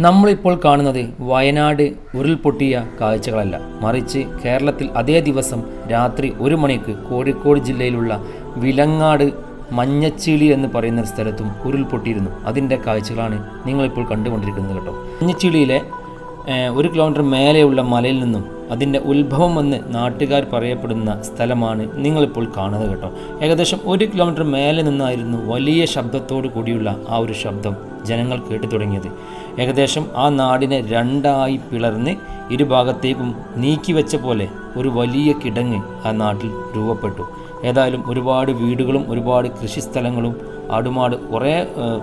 നമ്മളിപ്പോൾ കാണുന്നത് വയനാട് ഉരുൾപൊട്ടിയ കാഴ്ചകളല്ല. മറിച്ച് കേരളത്തിൽ അതേ ദിവസം രാത്രി ഒരു മണിക്ക് കോഴിക്കോട് ജില്ലയിലുള്ള വിലങ്ങാട് മഞ്ഞച്ചിളി എന്ന് പറയുന്ന ഒരു സ്ഥലത്തും ഉരുൾപൊട്ടിയിരുന്നു. അതിന്റെ കാഴ്ചകളാണ് നിങ്ങളിപ്പോൾ കണ്ടുകൊണ്ടിരിക്കുന്നത് കേട്ടോ. മഞ്ഞച്ചിളിയിലെ ഒരു കിലോമീറ്റർ മേലെയുള്ള മലയിൽ നിന്നും അതിന്റെ ഉത്ഭവം എന്ന് നാട്ടുകാർ പറയപ്പെടുന്ന സ്ഥലമാണ് നിങ്ങളിപ്പോൾ കാണുന്നത് കേട്ടോ. ഏകദേശം ഒരു കിലോമീറ്റർ മേലെ നിന്നായിരുന്നു വലിയ ശബ്ദത്തോടു കൂടിയുള്ള ആ ഒരു ശബ്ദം. ജനങ്ങൾ കേട്ടു തുടങ്ങിയത്. ഏകദേശം ആ നാടിനെ രണ്ടായി പിളർന്ന് ഇരുഭാഗത്തേക്കും നീക്കിവെച്ച പോലെ ഒരു വലിയ കിടങ്ങ് ആ നാട്ടിൽ രൂപപ്പെട്ടു. ഏതായാലും ഒരുപാട് വീടുകളും ഒരുപാട് കൃഷിസ്ഥലങ്ങളും ആടുമാട് കുറേ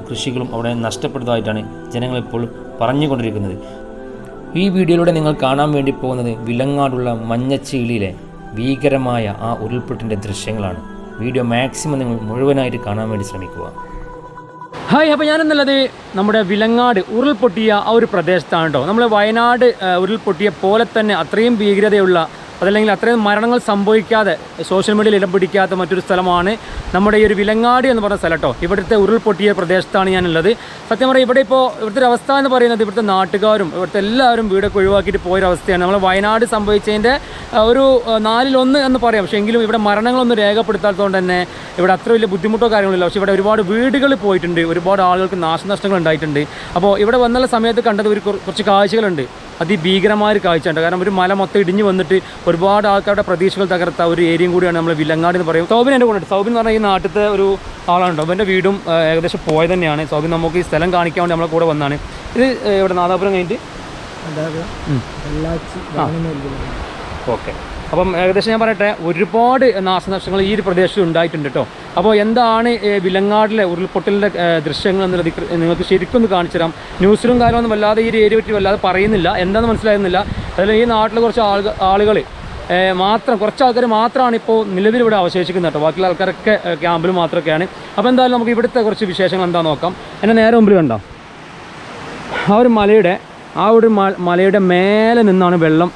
കൃഷികളും അവിടെ നഷ്ടപ്പെട്ടതായിട്ടാണ് ജനങ്ങളിപ്പോൾ പറഞ്ഞുകൊണ്ടിരിക്കുന്നത്. ഈ വീഡിയോയിലൂടെ നിങ്ങൾ കാണാൻ വേണ്ടി പോകുന്നത് വിലങ്ങാടുള്ള മഞ്ഞച്ചീളിയിലെ ഭീകരമായ ആ ഉരുൾപൊട്ടിന്റെ ദൃശ്യങ്ങളാണ്. വീഡിയോ മാക്സിമം നിങ്ങൾ മുഴുവനായിട്ട് കാണാൻ വേണ്ടി ശ്രമിക്കുക. ഹായ് അപ്പോൾ ഞാനെന്നുള്ളത് നമ്മുടെ വിലങ്ങാട് ഉരുൾപൊട്ടിയ ആ ഒരു പ്രദേശത്താണ് കേട്ടോ നമ്മൾ വയനാട് ഉരുൾപൊട്ടിയ പോലെ തന്നെ അത്രയും ഭീകരതയുള്ള അതല്ലെങ്കിൽ അത്രയും മരണങ്ങൾ സംഭവിക്കാതെ സോഷ്യൽ മീഡിയയിൽ ഇടം പിടിക്കാത്ത മറ്റൊരു സ്ഥലമാണ് നമ്മുടെ ഈ ഒരു വിലങ്ങാടി എന്ന് പറഞ്ഞ സ്ഥലം കേട്ടോ. ഇവിടുത്തെ ഉരുൾപൊട്ടിയ പ്രദേശത്താണ് ഞാനുള്ളത്. സത്യം പറയാം ഇവിടെ ഇപ്പോൾ ഇവിടുത്തെ ഒരു അവസ്ഥ എന്ന് പറയുന്നത് ഇവിടുത്തെ നാട്ടുകാരും ഇവിടുത്തെ എല്ലാവരും വീടൊക്കെ ഒഴിവാക്കിയിട്ട് പോയൊരു അവസ്ഥയാണ്. നമ്മൾ വയനാട് സംഭവിച്ചതിന്റെ ഒരു നാലിലൊന്ന് എന്ന് പറയാം. പക്ഷേ എങ്കിലും ഇവിടെ മരണങ്ങളൊന്നും രേഖപ്പെടുത്താത്തതുകൊണ്ട് തന്നെ ഇവിടെ അത്ര വലിയ ബുദ്ധിമുട്ടോ കാര്യങ്ങളില്ല പക്ഷേ ഇവിടെ ഒരുപാട് വീടുകൾ പോയിട്ടുണ്ട്. ഒരുപാട് ആളുകൾക്ക് നാശനഷ്ടങ്ങൾ ഉണ്ടായിട്ടുണ്ട്. അപ്പോൾ ഇവിടെ വന്നുള്ള സമയത്ത് കണ്ടത് ഒരു കുറച്ച് കാഴ്ചകളുണ്ട്. അതിഭീകരമായ ഒരു കാഴ്ചയുണ്ട് കാരണം ഒരു മല മൊത്തം ഇടിഞ്ഞു വന്നിട്ട് ഒരുപാട് ആൾക്കാരുടെ പ്രതീക്ഷകൾ തകർത്ത ഒരു ഏരിയയും കൂടിയാണ് നമ്മൾ വിലങ്ങാട് എന്ന് പറയുന്നത്. സൗബിൻ എന്റെ കൂടെ സൗബിൻ എന്ന് പറഞ്ഞാൽ ഈ നാട്ടിലത്തെ ഒരു ആളാണ് അവന്റെ വീടും ഏകദേശം പോയത് തന്നെയാണ്. സൗബിൻ നമുക്ക് ഈ സ്ഥലം കാണിക്കാൻ വേണ്ടി നമ്മളെ കൂടെ വന്നാണ്. ഇത് ഇവിടെ നാദാപുരം കഴിഞ്ഞിട്ട്? ഓക്കെ. അപ്പം ഏകദേശം ഞാൻ പറയട്ടെ ഒരുപാട് നാശനഷ്ടങ്ങൾ ഈ ഒരു പ്രദേശത്ത് ഉണ്ടായിട്ടുണ്ട് കേട്ടോ. അപ്പോൾ എന്താണ് വിലങ്ങാടിലെ ഉരുൾപൊട്ടലിന്റെ ദൃശ്യങ്ങൾ എന്നുള്ളത് നിങ്ങൾക്ക് ശരിക്കും ഒന്ന് കാണിച്ചു തരാം. ന്യൂസിലും കാര്യമൊന്നും വല്ലാതെ ഈ ഏരിയ പറ്റി വല്ലാതെ പറയുന്നില്ല. എന്താണെന്ന് മനസ്സിലായിരുന്നില്ല അതിൽ ഈ നാട്ടിലെ കുറച്ച് ആളുകൾ ആളുകൾ മാത്രം കുറച്ച് ആൾക്കാർ മാത്രമാണ് ഇപ്പോൾ നിലവിൽ ഇവിടെ അവശേഷിക്കുന്നത് കേട്ടോ. ബാക്കിയുള്ള ആൾക്കാരൊക്കെ ക്യാമ്പിൽ മാത്രമൊക്കെയാണ് അപ്പോൾ എന്തായാലും നമുക്ക് ഇവിടുത്തെ കുറച്ച് വിശേഷങ്ങൾ എന്താ നോക്കാം. എന്നെ നേരെ മുമ്പിൽ കണ്ടോ? ആ ഒരു മലയുടെ ആ ഒരു മലയുടെ മേലെ നിന്നാണ് വെള്ളം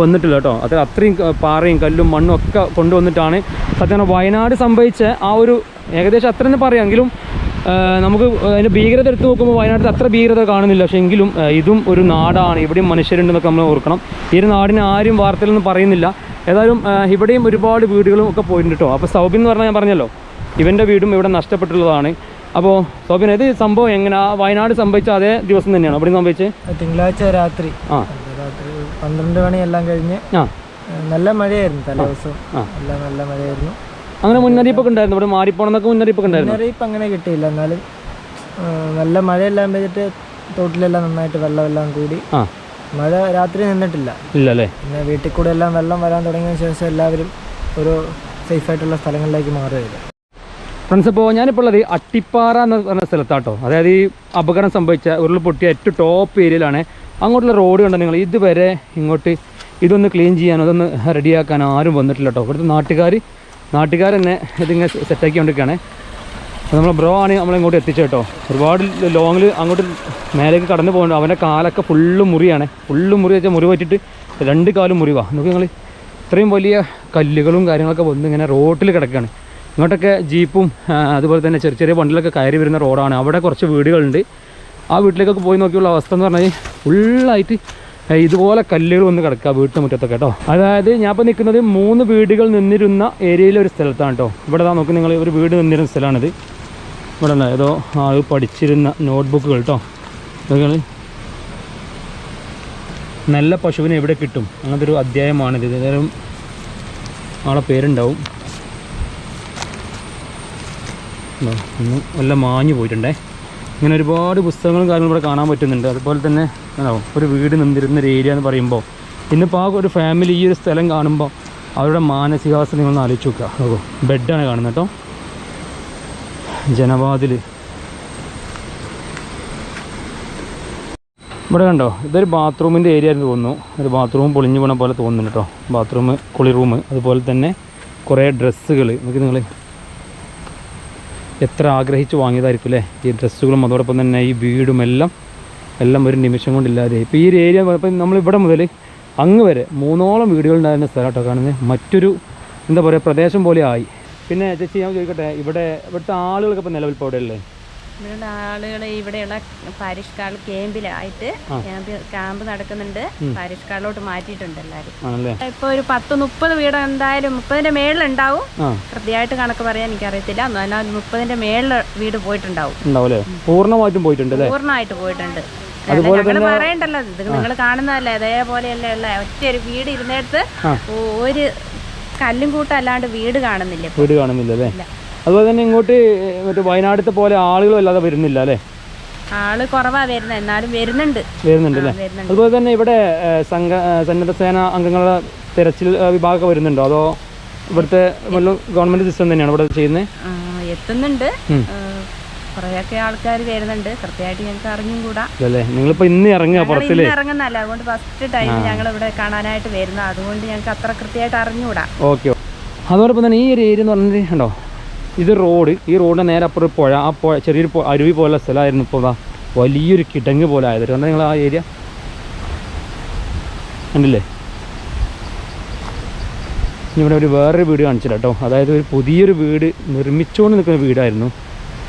വന്നിട്ടുള്ളത് കേട്ടോ. അത് അത്രയും പാറയും കല്ലും മണ്ണും ഒക്കെ കൊണ്ടുവന്നിട്ടാണ് സത്യം വയനാട് സംഭവിച്ച ആ ഒരു ഏകദേശം അത്ര തന്നെ പറയാമെങ്കിലും നമുക്ക് അതിന്റെ ഭീകരത എടുത്ത് നോക്കുമ്പോൾ വയനാട്ടിൽ അത്ര ഭീകരത കാണുന്നില്ല. പക്ഷേ എങ്കിലും ഇതും ഒരു നാടാണ്. ഇവിടെയും മനുഷ്യരുണ്ടെന്നൊക്കെ നമ്മൾ ഓർക്കണം. ഈ ഒരു നാടിനെ ആരും വാർത്തയിലൊന്നും പറയുന്നില്ല. ഏതായാലും ഇവിടെയും ഒരുപാട് വീടുകളും ഒക്കെ പോയിട്ടുണ്ട് കേട്ടോ. അപ്പോൾ സൗബിൻ എന്ന് പറഞ്ഞാൽ ഞാൻ പറഞ്ഞല്ലോ ഇവന്റെ വീടും ഇവിടെ നഷ്ടപ്പെട്ടുള്ളതാണ്. അപ്പോൾ സോബിൻ ഇത് സംഭവം എങ്ങനെ? വയനാട് സംഭവിച്ച അതേ ദിവസം തന്നെയാണ്? അവിടെ സംഭവിച്ചത് തിങ്കളാഴ്ച രാത്രി. ആ. രാത്രി പന്ത്രണ്ട് മണിയെല്ലാം കഴിഞ്ഞ് ആ. നല്ല മഴയായിരുന്നു തലേദിവസം. എല്ലാം നല്ല മഴയായിരുന്നു. അങ്ങനെ മുന്നറിയിപ്പൊക്കെ ഉണ്ടായിരുന്നു? ഇവിടെ മാറിപ്പോണെന്നൊക്കെ മുന്നറിയിപ്പൊക്കെ ഉണ്ടായിരുന്നു? മുന്നറിയിപ്പ് അങ്ങനെ കിട്ടിയില്ല. എന്നാലും നല്ല മഴയെല്ലാം പെയ്തിട്ട് തോട്ടിലെല്ലാം നന്നായിട്ട് വെള്ളമെല്ലാം കൂടി. ആ. മഴ രാത്രി നിന്നിട്ടില്ല. ഇല്ലല്ലേ? പിന്നെ വീട്ടിൽ കൂടെ എല്ലാം വെള്ളം വരാൻ തുടങ്ങിയ ശേഷം എല്ലാവരും ഒരു സേഫായിട്ടുള്ള സ്ഥലങ്ങളിലേക്ക് മാറുകയില്ല ഫ്രണ്ട്സ് ഇപ്പോൾ ഞാനിപ്പോൾ ഉള്ളത് അട്ടിപ്പാറ എന്ന് പറഞ്ഞ സ്ഥലത്താട്ടോ. അതായത് ഈ അപകടം സംഭവിച്ച ഉരുൾപൊട്ടിയ ഏറ്റവും ടോപ്പ് ഏരിയയിലാണ് അങ്ങോട്ടുള്ള റോഡ് കണ്ടോ നിങ്ങൾ? ഇതുവരെ ഇങ്ങോട്ട് ഇതൊന്ന് ക്ലീൻ ചെയ്യാനോ അതൊന്ന് റെഡിയാക്കാനോ ആരും വന്നിട്ടില്ല കേട്ടോ ഇവിടുത്തെ നാട്ടുകാർ നാട്ടുകാർ തന്നെ ഇതിങ്ങനെ സെറ്റാക്കി കൊണ്ടിരിക്കുകയാണ് അപ്പോൾ നമ്മളെ ബ്രോ ആണ് നമ്മളെ ഇങ്ങോട്ട് എത്തിച്ചത് കേട്ടോ ഒരുപാട് ലോങ്ങിൽ അങ്ങോട്ട് മേലേക്ക് കടന്നു പോകുന്നുണ്ട് അവന്റെ കാലൊക്കെ ഫുള്ള് മുറിയാണ്. ഫുള്ള് മുറി വെച്ചാൽ മുറി പറ്റിയിട്ട് രണ്ട് കാലും മുറിവാണ് നോക്കി നിങ്ങൾ ഇത്രയും വലിയ കല്ലുകളും കാര്യങ്ങളൊക്കെ വന്ന് ഇങ്ങനെ റോട്ടിൽ കിടക്കുകയാണ്. ഇങ്ങോട്ടൊക്കെ ജീപ്പും അതുപോലെ തന്നെ ചെറിയ ചെറിയ വണ്ടിലൊക്കെ കയറി വരുന്ന റോഡാണ്. അവിടെ കുറച്ച് വീടുകളുണ്ട്. ആ വീട്ടിലേക്കൊക്കെ പോയി നോക്കിയുള്ള അവസ്ഥ എന്ന് പറഞ്ഞാൽ ഫുള്ളായിട്ട് ഇതുപോലെ കല്ലുകൾ വന്ന് കിടക്കുക വീട്ടിന് മുറ്റത്തൊക്കെ കേട്ടോ. അതായത് ഞാൻ ഇപ്പോൾ നിൽക്കുന്നത് മൂന്ന് വീടുകൾ നിന്നിരുന്ന ഏരിയയിലെ ഒരു സ്ഥലത്താണ് കേട്ടോ. ഇവിടെ ദാ നോക്കി നിങ്ങൾ ഒരു വീട് നിന്നിരുന്ന സ്ഥലമാണിത്. ഇവിടെ ഉണ്ടോ ഏതോ ആൾ പഠിച്ചിരുന്ന നോട്ട്ബുക്കുകൾ കേട്ടോ. നിങ്ങൾ നല്ല പശുവിനെ എവിടെ കിട്ടും? അങ്ങനത്തെ ഒരു അധ്യായമാണിത്. ഇതേതായാലും ആളെ പേരുണ്ടാവും. ഉണ്ടോ? നല്ല മാഞ്ഞു പോയിട്ടുണ്ടേ. ഇങ്ങനെ ഒരുപാട് പുസ്തകങ്ങളും കാര്യങ്ങളും ഇവിടെ കാണാൻ പറ്റുന്നുണ്ട്. അതുപോലെ തന്നെ ഉണ്ടാവും ഒരു വീട് നിന്നിരുന്ന ഒരു ഏരിയ എന്ന് പറയുമ്പോൾ ഇന്നിപ്പോൾ ആ ഒരു ഫാമിലി ഈ ഒരു സ്ഥലം കാണുമ്പോൾ അവരുടെ മാനസികാവസ്ഥ നിങ്ങളൊന്ന് ആലോചിച്ച് നോക്കുക. നോക്കൂ ബെഡാണ് കാണുന്നത് കേട്ടോ. ജനവാതിൽ ഇവിടെ കണ്ടോ ഇതൊരു ബാത്റൂമിന്റെ ഏരിയ ആയിരുന്നു തോന്നുന്നു. ഒരു ബാത്റൂം പൊളിഞ്ഞു പോണ പോലെ തോന്നുന്നു കേട്ടോ. ബാത്റൂം കുളി റൂം. അതുപോലെ തന്നെ കുറേ ഡ്രസ്സുകൾ നോക്കി നിങ്ങൾ എത്ര ആഗ്രഹിച്ച് വാങ്ങിയതായിരിക്കും അല്ലേ? ഈ ഡ്രസ്സുകളും അതോടൊപ്പം തന്നെ ഈ വീടും എല്ലാം എല്ലാം ഒരു നിമിഷം കൊണ്ടില്ലാതെ. ഇപ്പോൾ ഈ ഒരു ഏരിയ ഇപ്പം നമ്മളിവിടെ മുതൽ അങ്ങ് വരെ മൂന്നോളം വീടുകളുണ്ടായിരുന്ന സ്ഥലം കേട്ടോ കാണുന്നത് മറ്റൊരു എന്താ പറയുക പ്രദേശം പോലെ ആയി. പിന്നെ ചേച്ചി ഞാൻ ചോദിക്കട്ടെ ഇവിടെ ഇവിടുത്തെ ആളുകളൊക്കെ ഇപ്പോൾ നിലവിൽ ഇപ്പോൾ ഇവിടെ ഇവിടെയുള്ള ആളുകൾ ഇവിടെയുള്ള പാരിഷ്കാൾ ക്യാമ്പിലായിട്ട് ക്യാമ്പ് ക്യാമ്പ് നടക്കുന്നുണ്ട്. പാരിഷ്കാളിലോട്ട് മാറ്റിയിട്ടുണ്ട് എല്ലാരും ഇപ്പൊ ഒരു പത്ത് മുപ്പത് വീട് എന്തായാലും മുപ്പതിന്റെ മേളിൽ ഉണ്ടാവും കൃത്യമായിട്ട് കണക്ക് പറയാൻ എനിക്കറിയത്തില്ല. എന്നാൽ മുപ്പതിന്റെ മേളിൽ വീട് പോയിട്ടുണ്ടാവും. പൂർണമായിട്ടും പോയിട്ടുണ്ട് പൂർണമായിട്ട് പോയിട്ടുണ്ട്. ഞങ്ങൾ പറയണ്ടല്ലോ ഇത് നിങ്ങൾ കാണുന്നതല്ലേ? അതേപോലെയല്ലേ ഉള്ള ഒറ്റ ഒരു വീട് ഇരുന്നിടത്ത് ഒരു കല്ലും കൂട്ടം അല്ലാണ്ട് വീട് കാണുന്നില്ല വീട് കാണുന്നില്ല അല്ലേ? അതുപോലെ തന്നെ ഇങ്ങോട്ട് മറ്റേ വയനാടത്തെ പോലെ ആളുകളും അല്ലാതെ വരുന്നില്ല അല്ലേ? ആൾ കുറവാ വരുന്നത് എന്നാലും വരുന്നുണ്ട്. വരുന്നുണ്ട് അല്ലേ? അതുപോലെ തന്നെ ഇവിടെ സംഘ സന്നദ്ധ സേന അംഗങ്ങളുടെ തിരച്ചിൽ വിഭാഗം വിഭാഗമൊക്കെ വരുന്നുണ്ടോ? അതോ ഇവിടുത്തെ ഗവൺമെന്റ് സിസ്റ്റം തന്നെയാണ് ഇവിടെ ചെയ്യുന്നത് എത്തുന്നുണ്ട്. കുറേയൊക്കെ ആൾക്കാർ വരുന്നുണ്ട്. കൃത്യമായിട്ട് ഞങ്ങൾക്ക് അറിഞ്ഞും കൂടാ. നിങ്ങളിപ്പോ ഇന്ന് ഇറങ്ങുക പുറത്തിൽ. ഇറങ്ങുന്നല്ല അതുകൊണ്ട് ഫസ്റ്റ് ടൈം ഞങ്ങൾ ഇവിടെ കാണാനായിട്ട് വരുന്നത്. അതുകൊണ്ട് ഞങ്ങൾക്ക് അത്ര കൃത്യമായിട്ട് അറിഞ്ഞുകൂടാ. ഓക്കെ. അതോടൊപ്പം തന്നെ ഈ ഒരു ഏരിയ എന്ന് പറഞ്ഞിട്ടുണ്ടോ ഇത് റോഡ് ഈ റോഡിന് നേരെ അപ്പുറം പുഴ ആ പുഴ ചെറിയൊരു അരുവി പോലുള്ള സ്ഥലമായിരുന്നു ഇപ്പോൾ വലിയൊരു കിടങ്ങ് പോലെ ആയത്. കണ്ടാ നിങ്ങൾ ആ ഏരിയ? കണ്ടില്ലേ? ഇവിടെ ഒരു വേറൊരു വീട് കാണിച്ചില്ല കേട്ടോ. അതായത് ഒരു പുതിയൊരു വീട് നിർമ്മിച്ചുകൊണ്ട് നിൽക്കുന്ന വീടായിരുന്നു.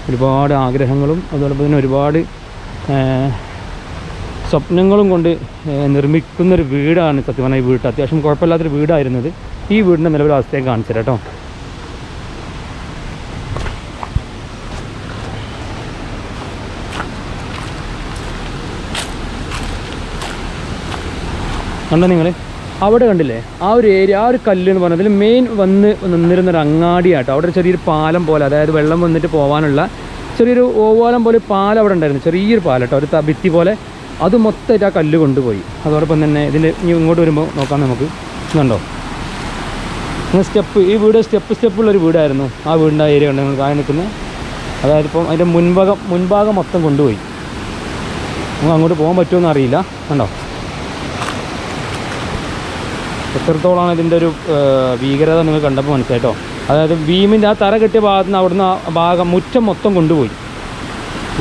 ഒരുപാട് ആഗ്രഹങ്ങളും അതോടൊപ്പം തന്നെ ഒരുപാട് സ്വപ്നങ്ങളും കൊണ്ട് നിർമ്മിക്കുന്നൊരു വീടാണ് സത്യം പറഞ്ഞാൽ ഈ വീട്ട് അത്യാവശ്യം കുഴപ്പമില്ലാത്തൊരു വീടായിരുന്നത്. ഈ വീടിന്റെ നിലവിലെ അവസ്ഥയും കാണിച്ചില്ല കേട്ടോ. കണ്ടോ നിങ്ങൾ അവിടെ കണ്ടില്ലേ? ആ ഒരു ഏരിയ ആ ഒരു കല്ല് എന്ന് പറഞ്ഞതിൽ മെയിൻ വന്ന് നിന്നിരുന്ന ഒരു അങ്ങാടിയാട്ടോ. അവിടെ ചെറിയൊരു പാലം പോലെ അതായത് വെള്ളം വന്നിട്ട് പോകാനുള്ള ചെറിയൊരു ഓവാലം പോലെ പാലം അവിടെ ഉണ്ടായിരുന്നു. ചെറിയൊരു പാലം കേട്ടോ ഒരു ഭിത്തി പോലെ. അത് മൊത്തമായിട്ട് ആ കല്ല് കൊണ്ടുപോയി. അതോടൊപ്പം തന്നെ ഇതിന്റെ ഇനി ഇങ്ങോട്ട് വരുമ്പോൾ നോക്കാം നമുക്ക്. ഇതുണ്ടോ ഇങ്ങനെ സ്റ്റെപ്പ് ഈ വീട് സ്റ്റെപ്പ് സ്റ്റെപ്പുള്ളൊരു വീടായിരുന്നു. ആ വീടിന്റെ ഏരിയ ഉണ്ട് നിങ്ങൾ കായ നിൽക്കുന്നത് അതായത് ഇപ്പം അതിന്റെ മുൻഭാഗം മുൻഭാഗം മൊത്തം കൊണ്ടുപോയി. നമുക്ക് അങ്ങോട്ട് പോകാൻ പറ്റുമെന്ന് അറിയില്ല. കണ്ടോ? എത്രത്തോളമാണ് ഇതിന്റെ ഒരു ഭീകരത നിങ്ങൾ കണ്ടപ്പോൾ മനസ്സിലായിട്ടോ? അതായത് ഭീമിന്റെ ആ തറ കെട്ടിയ ഭാഗത്ത് നിന്ന് അവിടുന്ന് ഭാഗം മുറ്റം മൊത്തം കൊണ്ടുപോയി.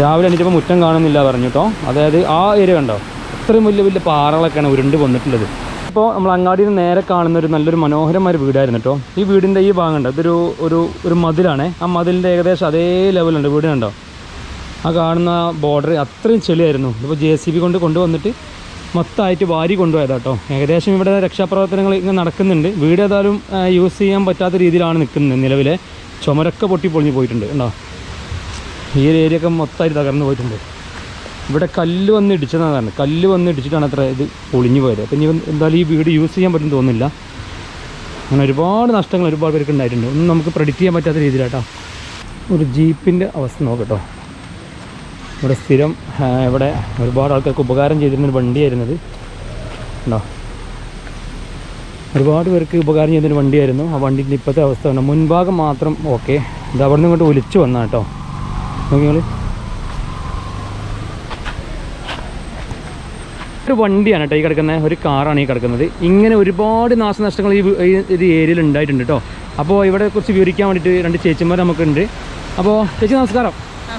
രാവിലെ എണീറ്റപ്പോൾ മുറ്റം കാണുന്നില്ല പറഞ്ഞു അതായത് ആ ഏരിയ കണ്ടോ? അത്രയും വലിയ വലിയ പാറകളൊക്കെയാണ് ഉരുണ്ട് വന്നിട്ടുള്ളത് ഇപ്പോൾ നമ്മൾ അങ്ങാടിയിൽ നേരെ കാണുന്ന ഒരു നല്ലൊരു മനോഹരമായ ഒരു വീടായിരുന്നു കേട്ടോ. ഈ വീടിന്റെ ഈ ഭാഗം ഉണ്ട് ഇതൊരു ഒരു ഒരു മതിലാണ്. ആ മതിലിന്റെ ഏകദേശം അതേ ലെവലുണ്ട് വീടിനുണ്ടോ ആ കാണുന്ന ബോർഡർ അത്രയും ചെളിയായിരുന്നു. ഇപ്പോൾ ജെ കൊണ്ട് കൊണ്ടുവന്നിട്ട് മൊത്തമായിട്ട് വാരി കൊണ്ടുപോയതാ കേട്ടോ ഏകദേശം ഇവിടെ രക്ഷാപ്രവർത്തനങ്ങൾ ഇങ്ങനെ നടക്കുന്നുണ്ട്. വീട് ഏതായാലും യൂസ് ചെയ്യാൻ പറ്റാത്ത രീതിയിലാണ് നിൽക്കുന്നത് നിലവിലെ. ചുമരൊക്കെ പൊട്ടി പൊളിഞ്ഞ് പോയിട്ടുണ്ട് ഉണ്ടോ ഈ ഒരു ഏരിയ ഒക്കെ മൊത്തമായിട്ട് തകർന്നു പോയിട്ടുണ്ട്. ഇവിടെ കല്ല് വന്ന് ഇടിച്ചതാണ് കല്ല് വന്ന് ഇടിച്ചിട്ടാണ് അത്ര ഇത് പൊളിഞ്ഞു പോയത്. അപ്പം ഇനി എന്തായാലും ഈ വീട് യൂസ് ചെയ്യാൻ പറ്റും തോന്നുന്നില്ല. അങ്ങനെ ഒരുപാട് നഷ്ടങ്ങൾ ഒരുപാട് പേർക്ക് ഉണ്ടായിട്ടുണ്ട്. ഒന്നും നമുക്ക് പ്രഡിക്റ്റ് ചെയ്യാൻ പറ്റാത്ത രീതിയിലാട്ടോ. ഒരു ജീപ്പിന്റെ അവസ്ഥ നോക്കട്ടോ ഇവിടെ സ്ഥിരം ഇവിടെ ഒരുപാട് ആൾക്കാർക്ക് ഉപകാരം ചെയ്തിരുന്നൊരു വണ്ടിയായിരുന്നു വണ്ടിയായിരുന്നത്. ഉണ്ടോ ഒരുപാട് പേർക്ക് ഉപകാരം ചെയ്തൊരു വണ്ടിയായിരുന്നു. ആ വണ്ടിന്റെ ഇപ്പോഴത്തെ അവസ്ഥ ഉണ്ട് മുൻഭാഗം മാത്രം ഓക്കെ. ഇത് അവിടെ നിന്ന് ഇങ്ങോട്ട് ഒലിച്ചു വന്നാ കേട്ടോ. നോക്കിയോളി ഒരു വണ്ടിയാണ് കേട്ടോ ഈ കിടക്കുന്നത് ഒരു കാറാണ് ഈ കിടക്കുന്നത്. ഇങ്ങനെ ഒരുപാട് നാശനഷ്ടങ്ങൾ ഈ ഏരിയയിൽ ഉണ്ടായിട്ടുണ്ട് കേട്ടോ. അപ്പോൾ ഇവിടെ കുറച്ച് വിവരിക്കാൻ വേണ്ടിയിട്ട് രണ്ട് ചേച്ചിമാർ നമുക്കുണ്ട്. അപ്പോൾ ചേച്ചി നമസ്കാരം.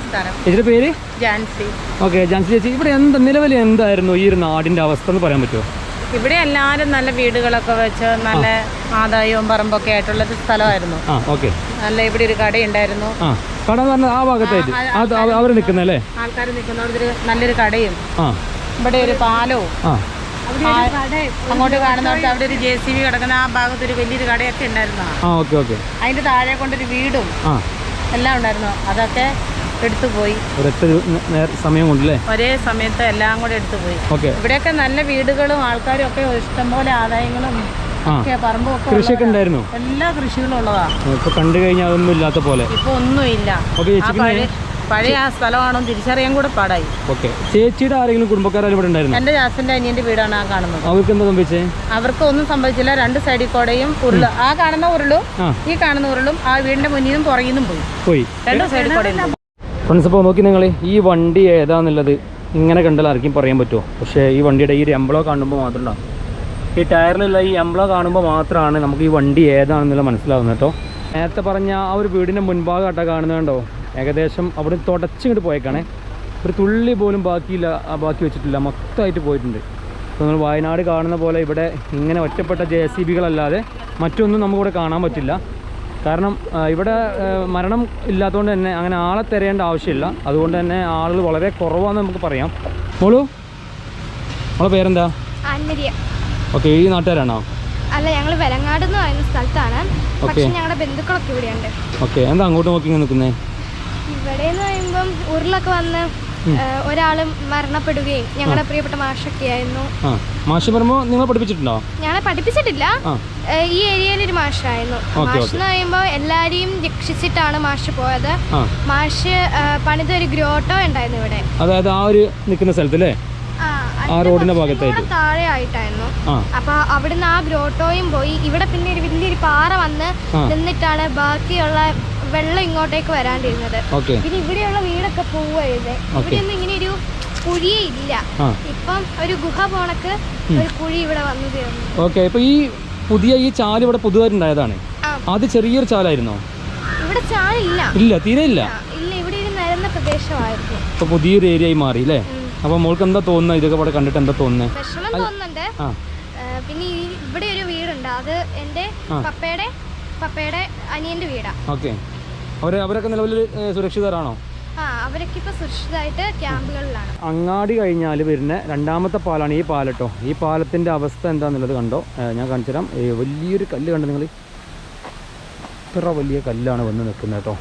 നമസ്കാരം ചേച്ചിയുടെ പേര്? ജാൻസി. ഓക്കെ ജാൻസി ചേച്ചി ഇവിടെ എന്ത് നിലവിൽ എന്തായിരുന്നു ഈ ഒരു നാടിന്റെ അവസ്ഥ എന്ന് പറയാൻ പറ്റുമോ? ഇവിടെ എല്ലാവരും നല്ല വീടുകളൊക്കെ വെച്ച് നല്ല ആദായവും പറമ്പൊക്കെ ആയിട്ടുള്ള ഒരു സ്ഥലമായിരുന്നു. നല്ല ഇവിടെ ഒരു കടയുണ്ടായിരുന്നു. കട എന്ന് പറഞ്ഞാൽ ആ ഭാഗത്തായിട്ട്. അവർ നിൽക്കുന്നല്ലേ ആൾക്കാർ നിൽക്കുന്നവർ നല്ലൊരു കടയും. ഇവിടെ ഒരു പാലവും. അങ്ങോട്ട് കാണുന്നവർക്ക് അവിടെ ഒരു ജെ സി ബി കിടക്കുന്ന ആ ഭാഗത്ത് ഒരു വലിയൊരു കടയൊക്കെ ഉണ്ടായിരുന്നു. ആ ഓക്കെ ഓക്കെ. അതിന്റെ താഴെ കൊണ്ടൊരു വീടും എല്ലാം ഉണ്ടായിരുന്നു. അതൊക്കെ എടുത്തു പോയി സമയം കൊണ്ടല്ലേ? ഒരേ സമയത്ത് എല്ലാം കൂടെ എടുത്തു പോയി ഓക്കെ. ഇവിടെയൊക്കെ നല്ല വീടുകളും ആൾക്കാരും ഒക്കെ ഇഷ്ടംപോലെ ആദായങ്ങളും കൃഷിയൊക്കെ ഉണ്ടായിരുന്നു? എല്ലാ കൃഷികളും ഉള്ളതാ. ഇപ്പോൾ കണ്ടു കഴിഞ്ഞാൽ അതൊന്നും ഇല്ലാത്ത പോലെ. ഇപ്പൊ ഒന്നുമില്ല. ഇല്ല പഴയ ആ സ്ഥലമാണോ തിരിച്ചറിയാൻ കൂടെ പാടായി. ഓക്കെ. ചേച്ചിയുടെ ആരെങ്കിലും കുടുംബക്കാരും ഇവിടെ ഉണ്ടായിരുന്നു? എന്റെ ജാസിന്റെ അനിയന്റെ വീടാണ് ആ കാണുന്നത്. അവർക്ക് എന്താ സംഭവിച്ചേ? അവർക്ക് ഒന്നും സംഭവിച്ചില്ല. രണ്ട് സൈഡിൽ കൂടെയും ഉരുൾ ആ കാണുന്ന ഉരുളും ഈ കാണുന്ന ഉരുളും ആ വീടിന്റെ മുന്നിൽ നിന്നും പുറകിൽ നിന്നും പോയി. പോയി. രണ്ട് സൈഡിൽ പോയി. ഫ്രണ്ട്സ് ഇപ്പോൾ നോക്കി നിങ്ങൾ ഈ വണ്ടി ഏതാന്നുള്ളത് ഇങ്ങനെ കണ്ടാൽ ആർക്കും പറയാൻ പറ്റുമോ? പക്ഷേ ഈ വണ്ടിയുടെ ഈ എംബ്ലോ കാണുമ്പോൾ മാത്രം ഉണ്ടാവും ഈ ടയറിലുള്ള ഈ എംബ്ലോ കാണുമ്പോൾ മാത്രമാണ് നമുക്ക് ഈ വണ്ടി ഏതാണെന്നുള്ള മനസ്സിലാവുന്നത് കേട്ടോ. നേരത്തെ പറഞ്ഞ ആ ഒരു വീടിന്റെ മുൻഭാഗമായിട്ടാ കാണുന്നുണ്ടോ ഏകദേശം അവിടെ തുടച്ചിങ്ങോട്ട് പോയേക്കാണേ. ഒരു തുള്ളി പോലും ബാക്കിയില്ല ബാക്കി വെച്ചിട്ടില്ല. മൊത്തമായിട്ട് പോയിട്ടുണ്ട്. അപ്പോൾ നമ്മൾ വയനാട് കാണുന്ന പോലെ ഇവിടെ ഇങ്ങനെ ഒറ്റപ്പെട്ട ജെ സി ബികളല്ലാതെ മറ്റൊന്നും നമുക്കിവിടെ കാണാൻ പറ്റില്ല. കാരണം ഇവിടെ മരണം ഇല്ലാത്തതുകൊണ്ട് തന്നെ അങ്ങനെ ആളെ തിരയേണ്ട ആവശ്യമില്ല. അതുകൊണ്ട് തന്നെ ആളുകൾ വളരെ കുറവാണെന്ന് നമുക്ക് പറയാം. മോളു മോളെ പേരെന്താ? ഓക്കെ ഈ നാട്ടുകാരാണോ? അല്ല ഞങ്ങൾ വെലങ്ങാട് എന്ന് പറയുന്ന സ്ഥലത്താണ്. പക്ഷെ. ഞങ്ങളുടെ ബന്ധുക്കളൊക്കെ ഇവിടെയുണ്ട്. ഓക്കെ എന്താ അങ്ങോട്ട് നോക്കി നിൽക്കുന്നേ ഇവിടെ എന്ന് പറയുമ്പം ഉരുളൊക്കെ വന്ന് ഒരാൾ മരണപ്പെടുകയും ഞങ്ങളുടെ പ്രിയപ്പെട്ട മാഷൊക്കെയായിരുന്നു. മാഷി പറയുമ്പോൾ നിങ്ങൾ പഠിപ്പിച്ചിട്ടുണ്ടോ? ഞങ്ങളെ പഠിപ്പിച്ചിട്ടില്ല. ഈ ഏരിയയിൽ ഒരു മാഷായിരുന്നു. മാഷ് എന്ന് പറയുമ്പോൾ എല്ലാരെയും രക്ഷിച്ചിട്ടാണ് മാഷ് പോയത്. മാഷ് പണിത ഒരു ഗ്രോട്ടോ ഉണ്ടായിരുന്നു ഇവിടെ. അതായത് ആ ഒരു നിൽക്കുന്ന സ്ഥലത്തല്ലേ? ആ റോഡിന്റെ ഭാഗത്തായിട്ട്. താഴെ ആയിട്ടായിരുന്നു. അപ്പൊ അവിടുന്ന് ആ ഗ്രോട്ടോയും പോയി. ഇവിടെ പിന്നെ ഒരു വലിയൊരു പാറ വന്ന്. നിന്നിട്ടാണ് ബാക്കിയുള്ള വെള്ളം ഇങ്ങോട്ടേക്ക് വരാണ്ടിരുന്നത്. പിന്നെ ഇവിടെയുള്ള വീടൊക്കെ പോവുകയത് ഇവിടെയൊന്നും ഇങ്ങനെ ഒരു കുഴിയേ ഇല്ല. ഇപ്പം ഒരു ഗുഹ പോണക്ക് ഒരു കുഴി ഇവിടെ വന്നു തീർന്നു ഓക്കെ ഇപ്പോൾ ഈ പുതിയ ഈ ചാൽ ഇവിടെ പുതുതായിട്ടുണ്ടായതാണ്. അത് ചെറിയൊരു ചാലായിരുന്നോ? ഇവിടെ ചാലില്ല. ഇല്ല തീരെ ഇല്ല. ഇല്ല ഇവിടെ ഒരു നിരന്ന പ്രദേശമായിരുന്നു ഇപ്പോൾ പുതിയൊരു ഏരിയ ആയി മാറി അല്ലേ അപ്പൊ മോൾക്ക് എന്താ തോന്നുന്നത് ഇതൊക്കെ ഇവിടെ കണ്ടിട്ട് എന്താ തോന്നുന്നത് വിഷമം തോന്നുന്നുണ്ട്. പിന്നെ ഇവിടെ ഒരു വീടുണ്ട്. അത് എന്റെ. പപ്പയുടെ പപ്പയുടെ അനിയന്റെ വീടാ. ഓക്കെ അവർ അവരൊക്കെ നിലവിൽ സുരക്ഷിതരാണോ? അങ്ങാടി കഴിഞ്ഞാൽ വരുന്ന രണ്ടാമത്തെ പാലാണ് ഈ പാലട്ടോ ഈ പാലത്തിന്റെ അവസ്ഥ എന്താണെന്നുള്ളത് കണ്ടോ? ഞാൻ കാണിച്ചു തരാം വലിയൊരു കല്ല് കണ്ടോ നിങ്ങൾ ഇത്ര വലിയ കല്ലാണ് വന്ന് നിൽക്കുന്നത് കേട്ടോ